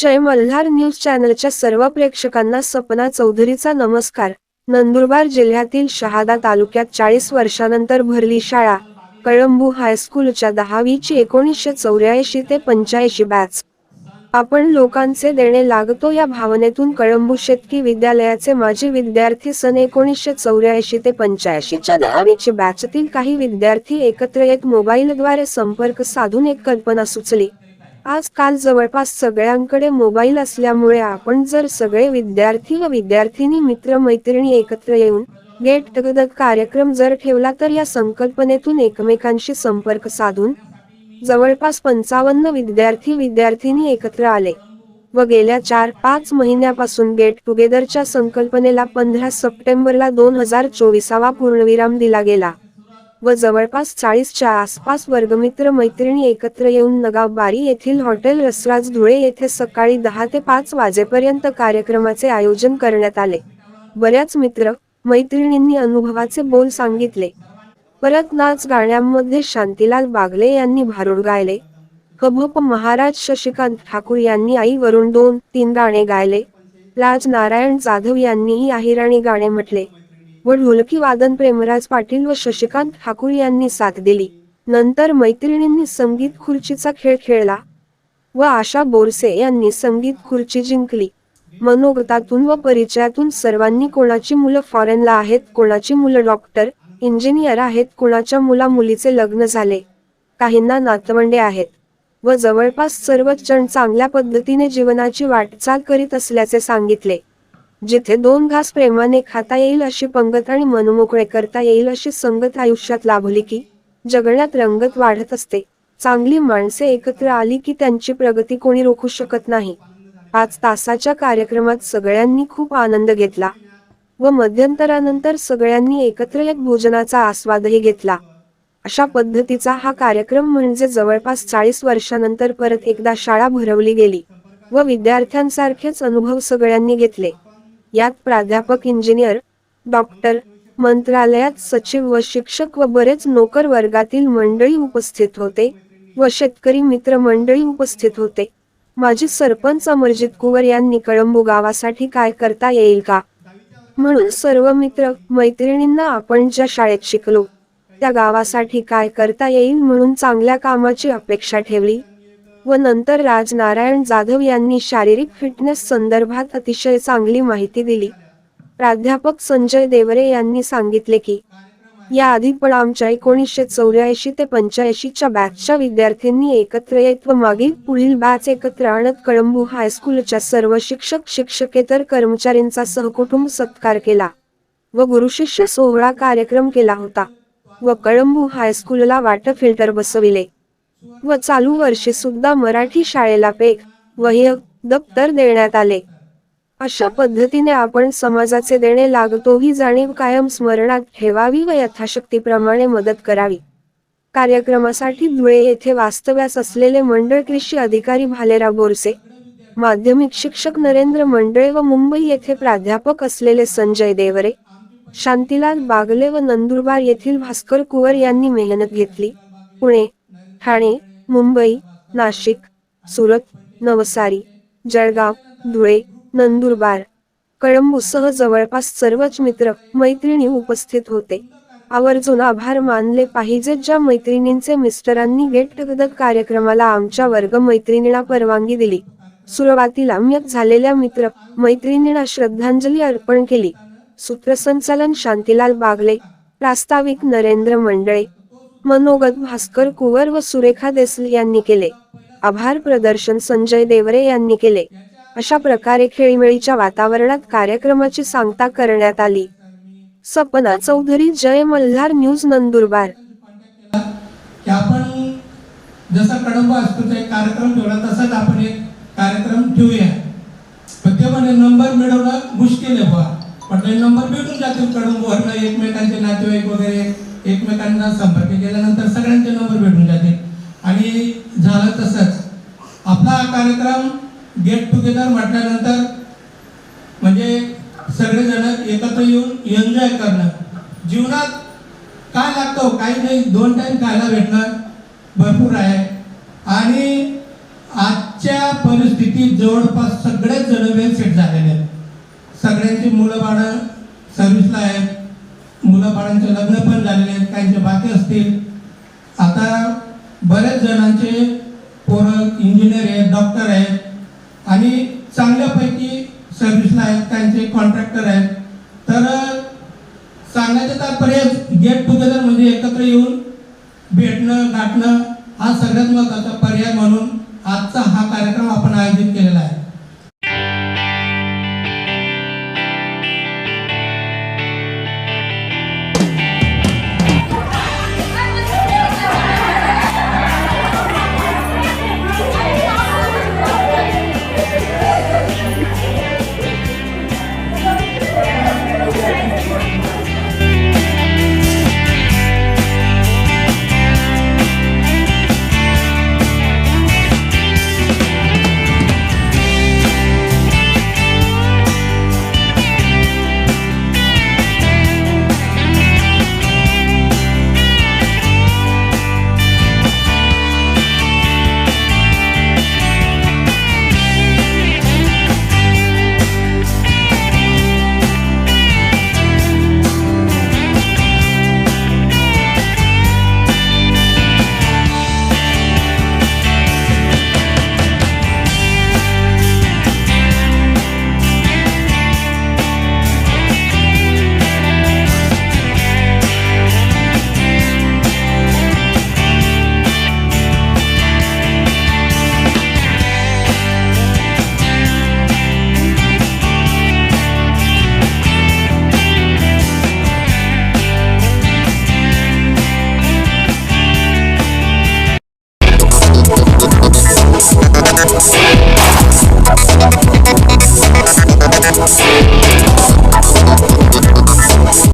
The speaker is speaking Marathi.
जय मल्हार न्यूज चॅनलच्या सर्व प्रेक्षकांना सपना चौधरीचा नमस्कार. नंदुरबार जिल्ह्यातील शहादा तालुक्यात चाळीस वर्षानंतर भरली शाळा. कळंबू हायस्कूलच्या दहावीची एकोणीसशे चौऱ्याऐंशी ते पंच्याऐंशी बॅच. आपण लोकांचे देणे लागतो या भावनेतून कळंबू शेतकी विद्यालयाचे माजी विद्यार्थी सन एकोणीसशे चौऱ्याऐंशी ते पंच्याऐंशीच्या दहावीची बॅचतील काही विद्यार्थी एकत्र येत मोबाईलद्वारे संपर्क साधून एक कल्पना सुचली. आजकाल जवळपास सगळ्यांकडे मोबाईल असल्यामुळे आपण जर सगळे विद्यार्थी व विद्यार्थिनी मित्रमैत्रिणी एकत्र येऊन गेट टुगेदर कार्यक्रम जर ठेवला तर या संकल्पनेतून एकमेकांशी संपर्क साधून जवळपास पंचावन्न विद्यार्थी विद्यार्थिनी एकत्र आले व गेल्या चार पाच महिन्यापासून गेट टुगेदरच्या संकल्पनेला पंधरा सप्टेंबरला दोन हजार चोवीसावा पूर्णविराम दिला गेला. व जवळपास चाळीसच्या आसपास वर्गमित्र मैत्रिणी एकत्र येऊन नगावबारी येथील हॉटेल रसराज धुळे येथे सकाळी दहा ते पाच वाजेपर्यंत कार्यक्रमाचे आयोजन करण्यात आले. बऱ्याच मित्र मैत्रिणींनी अनुभवाचे बोल सांगितले. परत नाच गाण्यांमध्ये शांतीलाल बागले यांनी भारुड गायले. हभप महाराज शशिकांत ठाकूर यांनी आईवरून दोन तीन गाणे गायले. राज नारायण जाधव यांनीही आहिराणी गाणे म्हटले. व ढोलकी वादन प्रेमराज पाटील व शशिकांत ठाकूर यांनी साथ दिली. नंतर मैत्रिणींनी संगीत खुर्चीचा खेळ खेळला व आशा बोरसे यांनी संगीत खुर्ची जिंकली. मनोगतातून व परिचयातून सर्वांनी कोणाची मुलं फॉरेनला आहेत कोणाची मुलं डॉक्टर इंजिनियर आहेत कोणाच्या मुला मुलीचे लग्न झाले काहींना नातवंडे आहेत व जवळपास सर्वच जण चांगल्या पद्धतीने जीवनाची वाटचाल करीत असल्याचे सांगितले. जिथे दोन घास प्रेमाने खाता येईल अशी पंगत आणि मनमोकळे करता येईल अशी संगत आयुष्यात लाभली की जगण्यात रंगत वाढत असते. चांगली माणसे एकत्र आली की त्यांची प्रगती कोणी रोखू शकत नाही. पाच तासाच्या कार्यक्रमात सगळ्यांनी खूप आनंद घेतला व मध्यंतरानंतर सगळ्यांनी एकत्र येत भोजनाचा आस्वादही घेतला. अशा पद्धतीचा हा कार्यक्रम म्हणजे जवळपास चाळीस वर्षानंतर परत एकदा शाळा भरवली गेली व विद्यार्थ्यांसारखेच अनुभव सगळ्यांनी घेतले. यात प्राध्यापक इंजिनियर डॉक्टर मंत्रालयात सचिव व शिक्षक व बरेच नोकर वर्गातील मंडळी उपस्थित होते व शेतकरी मित्र मंडळी उपस्थित होते. माजी सरपंच अमरजित कुवर यांनी कळंबू गावासाठी काय करता येईल का? म्हणून सर्व मित्र मैत्रिणींना आपण ज्या शाळेत शिकलो त्या गावासाठी काय करता येईल म्हणून चांगल्या कामाची अपेक्षा ठेवली. व नंतर राजनारायण जाधव यांनी शारीरिक फिटनेस संदर्भात अतिशय चांगली माहिती दिली. प्राध्यापक संजय देवरे यांनी सांगितले की याआधी पण आमच्या एकोणीसशे चौऱ्याऐंशी ते पंच्याऐंशीच्या बॅचच्या विद्यार्थ्यांनी एकत्र येत व मागील पुढील बॅच एकत्र आणत कळंबू हायस्कूलच्या सर्व शिक्षक शिक्षकेतर कर्मचाऱ्यांचा सहकुटुंब सत्कार केला व गुरुशिष्य सोहळा कार्यक्रम केला होता व कळंबू हायस्कूलला वाटर फिल्टर बसविले. व चालू वर्षी सुद्धा मराठी शाळेला पेक वह्य दप्तर देण्यात आले. अशा पद्धतीने आपण समाजाचे देणे लागतो ही जाणीव कायम स्मरणात ठेवावी व यथाशक्तीप्रमाणे मदत करावी. कार्यक्रमासाठी धुळे येथे वास्तव्यास असलेले मंडळ कृषी अधिकारी भालेराव बोरसे माध्यमिक शिक्षक नरेंद्र मंडळे व मुंबई येथे प्राध्यापक असलेले संजय देवरे शांतीलाल बागले व नंदुरबार येथील भास्कर कुवर यांनी मेहनत घेतली. पुणे ठाणे मुंबई नाशिक सुरत नवसारी जळगाव धुळे नंदुरबार कळंबूसह जवळपास सर्वच मित्र मैत्रिणी उपस्थित होते. आवर्जून आभार मानले पाहिजेत ज्या मैत्रिणींचे मिस्टरांनी गेट कार्यक्रमाला आमच्या वर्ग मैत्रिणीला परवानगी दिली. सुरुवातीला म्यक झालेल्या मित्र मैत्रिणींना श्रद्धांजली अर्पण केली. सूत्रसंचालन शांतीलाल बागले प्रास्ताविक नरेंद्र मंडळे मनोगत भास्कर कुवर व सुरेखा देसल यांनी केले. आभार प्रदर्शन संजय देवरे यांनी केले. अशा प्रकारे खेळीमेळीच्या वातावरणात कार्यक्रमाची सांगता करण्यात आली. सपना चौधरी जय मल्हार न्यूज नंदुरबार. आपण जसा कडंबा असतो एक कार्यक्रम ठेवला तसाच आपण एक कार्यक्रम ठेवूया. पण ते म्हणे नंबर मिळवणं मुश्किल आहे बुवा. म्हटलं नंबर भेटून जातील कडंबूवरनं एकमेकांचे नातेवाईक वगैरे एकमेकांना संपर्क केल्यानंतर सगळ्यांचे नंबर भेटून जातील. आणि झालं तसंच. आपला हा कार्यक्रम गेट टुगेदर म्हटल्यानंतर म्हणजे सगळेजण एकत्र येऊन एन्जॉय करणं. जीवनात काय लागतं हो? काही नाही. दोन टाईम खायला भेटणं भरपूर आहे. आणि आजच्या परिस्थितीत जवळपास सगळेच जण वेलसेट झालेले आहेत. सगळ्यांची मुलं बाळं सर्व्हिसला आहेत. मुलाबाळांचे लग्न पण झालेले आहेत काहींचे बाकी असतील. आता बरेच जणांचे पोरं इंजिनियर आहेत डॉक्टर आहेत आणि चांगल्यापैकी सर्व्हिसला आहेत काहींचे कॉन्ट्रॅक्टर आहेत. तर सांगायचं तात्पर्य गेट टुगेदर म्हणजे एकत्र येऊन भेटणं गाठणं हा सगळ्यात महत्त्वाचा पर्याय म्हणून आजचा हा कार्यक्रम आपण आयोजित केलेला आहे.